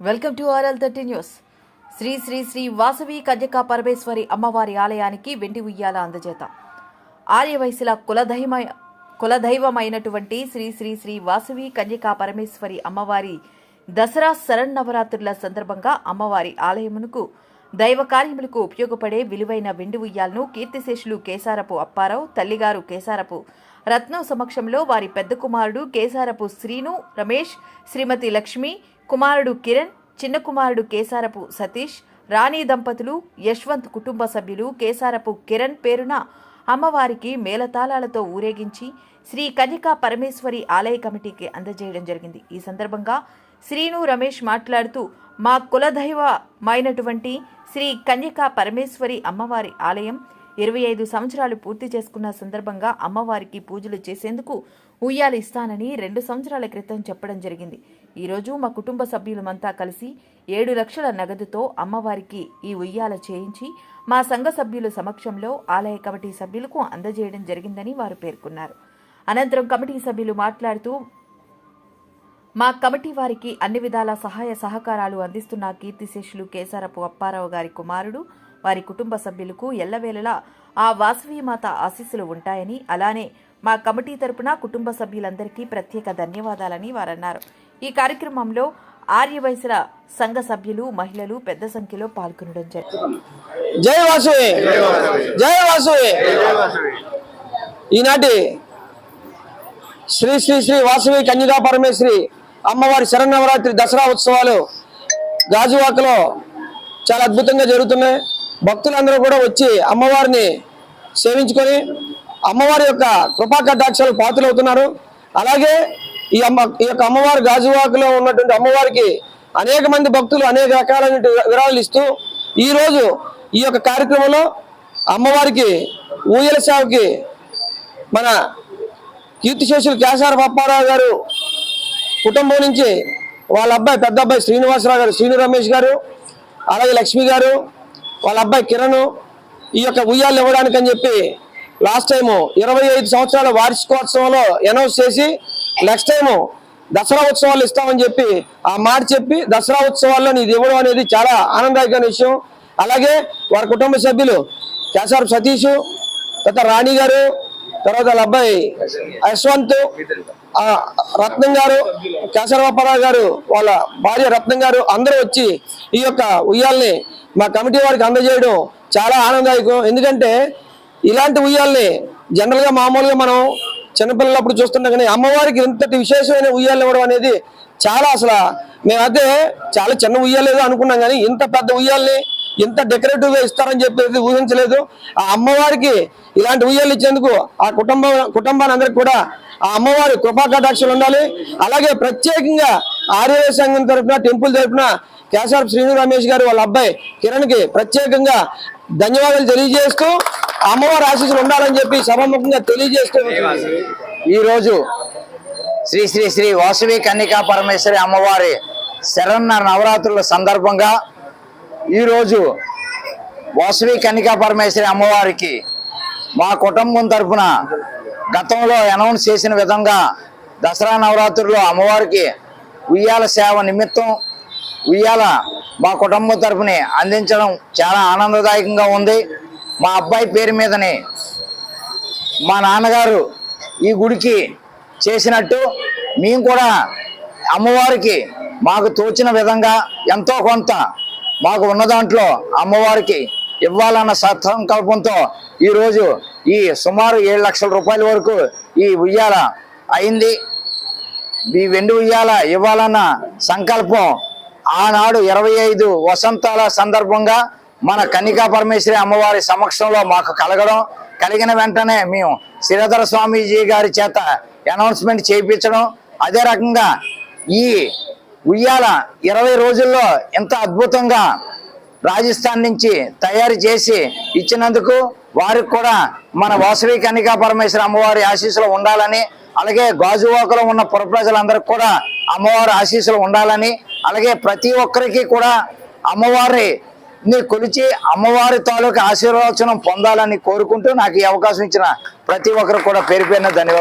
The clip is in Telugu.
Welcome to RL thirty news. Shri Shri Shri Vasavi Kanyaka Parameshwari అమ్మవారి ఆలయానికి వెండి ఉయ్యాల అందజేత. ఆర్యవయసుల కులదైవ కులదైవమైనటువంటి శ్రీ శ్రీ శ్రీ వాసవి కన్యకా పరమేశ్వరి అమ్మవారి దసరా శరన్నవరాత్రుల సందర్భంగా అమ్మవారి ఆలయమునకు దైవ కార్యములకు ఉపయోగపడే విలువైన వెండి ఉయ్యాలను కీర్తిశేషులు కేసారపు అప్పారావు తల్లిగారు కేసారపు రత్నం సమక్షంలో వారి పెద్ద కుమారుడు కేసారపు శ్రీను రమేష్ శ్రీమతి లక్ష్మి కుమారుడు కిరణ్ చిన్న కుమారుడు కేసారపు సతీష్ రాణి దంపతులు యశ్వంత్ కుటుంబ సభ్యులు కేసారపు కిరణ్ పేరున అమ్మవారికి మేళతాళాలతో ఊరేగించి శ్రీ కన్యకా పరమేశ్వరి ఆలయ కమిటీకి అందజేయడం జరిగింది. ఈ సందర్భంగా శ్రీను రమేష్ మాట్లాడుతూ మా కులదైవమైనటువంటి శ్రీ కన్యకా పరమేశ్వరి అమ్మవారి ఆలయం ఇరవై ఐదు సంవత్సరాలు పూర్తి చేసుకున్న సందర్భంగా అమ్మవారికి పూజలు చేసేందుకు ఉయ్యాలు ఇస్తానని రెండు సంవత్సరాల క్రితం చెప్పడం జరిగింది. ఈరోజు మా కుటుంబ సభ్యులమంతా కలిసి ఏడు లక్షల నగదుతో అమ్మవారికి ఈ ఉయ్యాల చేయించి మా సంఘ సభ్యుల సమక్షంలో ఆలయ కమిటీ సభ్యులకు అందజేయడం జరిగిందని వారు పేర్కొన్నారు. అనంతరం కమిటీ సభ్యులు మాట్లాడుతూ మా కమిటీ వారికి అన్ని విధాల సహాయ సహకారాలు అందిస్తున్న కీర్తిశేషులు కేసారపు అప్పారావు గారి కుమారుడు. వారి కుటుంబ సభ్యులకు ఎల్లవేళలా ఆ వాసవీమాత ఆశీస్సులు ఉంటాయని అలానే మా కమిటీ తరపున కుటుంబ సభ్యులందరికీ ప్రత్యేక ధన్యవాదాలని వారన్నారు. ఈ కార్యక్రమంలో ఆర్యవైశ్య సంఘ సభ్యులు మహిళలు పెద్ద సంఖ్యలో పాల్గొనడం జరిగింది. జై వాసువి! జై వాసువి! ఈనాటి శ్రీ శ్రీ శ్రీ వాసువి కన్యకా పరమేశ్వరి అమ్మవారి శరణవరాత్రి దసరా ఉత్సవాలు గాజువాకలో చాలా అద్భుతంగా జరుగుతున్నాయి. భక్తులందరూ కూడా వచ్చి అమ్మవారిని సేవించుకొని అమ్మవారి యొక్క కృపా కటాక్షాలు పాత్రలవుతున్నారు అలాగే ఈ అమ్మ ఈ యొక్క అమ్మవారి గాజువాకులో ఉన్నటువంటి అమ్మవారికి అనేక మంది భక్తులు అనేక రకాలైన విరాళాలు ఇస్తూ ఈరోజు ఈ యొక్క కార్యక్రమంలో అమ్మవారికి ఊయల సేవకి మన కీర్తిశేషులు కేశార పప్పారావు గారు కుటుంబం నుంచి వాళ్ళ అబ్బాయి పెద్ద అబ్బాయి శ్రీనివాసరావు గారు శ్రీను రమేష్ గారు అలాగే లక్ష్మి గారు వాళ్ళ అబ్బాయి కిరణ్ ఈ యొక్క ఉయ్యాలు ఇవ్వడానికి అని చెప్పి లాస్ట్ టైము ఇరవై ఐదు సంవత్సరాల వార్షికోత్సవంలో అనౌన్స్ చేసి నెక్స్ట్ టైము దసరా ఉత్సవాలు ఇస్తామని చెప్పి ఆ మాట చెప్పి దసరా ఉత్సవాల్లో ఇది ఇవ్వడం అనేది చాలా ఆనందదాయకమైన విషయం. అలాగే వారి కుటుంబ సభ్యులు కేసార్ సతీష్ తర్వాత రాణి గారు తర్వాత వాళ్ళ అబ్బాయి యశ్వంత్ రత్నం గారు కేశవరావు గారు వాళ్ళ భార్య రత్నం గారు అందరూ వచ్చి ఈ యొక్క ఉయ్యాల్ని మా కమిటీ వారికి అందజేయడం చాలా ఆనందదాయకం. ఎందుకంటే ఇలాంటి ఉయ్యాల్ని జనరల్గా మామూలుగా మనం చిన్నపిల్లలప్పుడు చూస్తుంటాం కానీ అమ్మవారికి ఇంతటి విశేషమైన ఉయ్యాలు ఇవ్వడం అనేది చాలా అసలు మేమైతే చాలా చిన్న ఉయ్యాలేదో అనుకున్నాం కానీ ఇంత పెద్ద ఉయ్యాల్ని ఇంత డెకరేటివ్గా ఇస్తారని చెప్పేసి ఊహించలేదు. ఆ అమ్మవారికి ఇలాంటి ఉయ్యాలు ఇచ్చేందుకు ఆ కుటుంబం కుటుంబాన్ని కూడా ఆ అమ్మవారి కృపా కటాక్షలు ఉండాలి. అలాగే ప్రత్యేకంగా ఆర్య సంఘం తరఫున టెంపుల్ తరఫున కేశవ శ్రీను రమేష్ గారు వాళ్ళ అబ్బాయి కిరణ్కి ప్రత్యేకంగా ధన్యవాదాలు తెలియజేస్తూ అమ్మవారి ఆశీస్సులు ఉండాలని చెప్పి సభాముఖంగా తెలియజేస్తూ ఈ రోజు శ్రీ శ్రీ శ్రీ వాసవి కన్నికా పరమేశ్వరి అమ్మవారి శరన్న నవరాత్రుల సందర్భంగా ఈరోజు వాసవి కన్నికా పరమేశ్వరి అమ్మవారికి మా కుటుంబం తరఫున గతంలో అనౌన్స్ చేసిన విధంగా దసరా నవరాత్రుల్లో అమ్మవారికి ఉయ్యాల సేవ నిమిత్తం ఉయ్యాల మా కుటుంబం తరఫుని అందించడం చాలా ఆనందదాయకంగా ఉంది. మా అబ్బాయి పేరు మీదనే మా నాన్నగారు ఈ గుడికి చేసినట్టు మేము కూడా అమ్మవారికి మాకు తోచిన విధంగా ఎంతో కొంత మాకు ఉన్న దాంట్లో అమ్మవారికి ఇవ్వాలన్న సత్సంకల్పంతో ఈరోజు ఈ సుమారు ఏడు లక్షల రూపాయల వరకు ఈ ఉయ్యాల అయింది. ఈ వెండి ఉయ్యాల ఇవ్వాలన్న సంకల్పం ఆనాడు ఇరవై ఐదు వసంతాల సందర్భంగా మన కన్నికా పరమేశ్వరి అమ్మవారి సమక్షంలో మాకు కలగడం కలిగిన వెంటనే మేము శ్రీధర స్వామీజీ గారి చేత అనౌన్స్మెంట్ చేయించడం అదే రకంగా ఈ ఉయ్యాల ఇరవై రోజుల్లో ఎంత అద్భుతంగా రాజస్థాన్ నుంచి తయారు చేసి ఇచ్చినందుకు వారికి కూడా మన వాసవి కన్నికా పరమేశ్వర అమ్మవారి ఆశీస్సులు ఉండాలని అలాగే గాజువాకలో ఉన్న పుర ప్రజలందరికీ కూడా అమ్మవారి ఆశీస్సులు ఉండాలని అలాగే ప్రతి ఒక్కరికి కూడా అమ్మవారి ని కొలిచి అమ్మవారి తాలూకు ఆశీర్వచనం పొందాలని కోరుకుంటూ నాకు ఈ అవకాశం ఇచ్చిన ప్రతి ఒక్కరు కూడా పేరు పేరున ధన్యవాదాలు.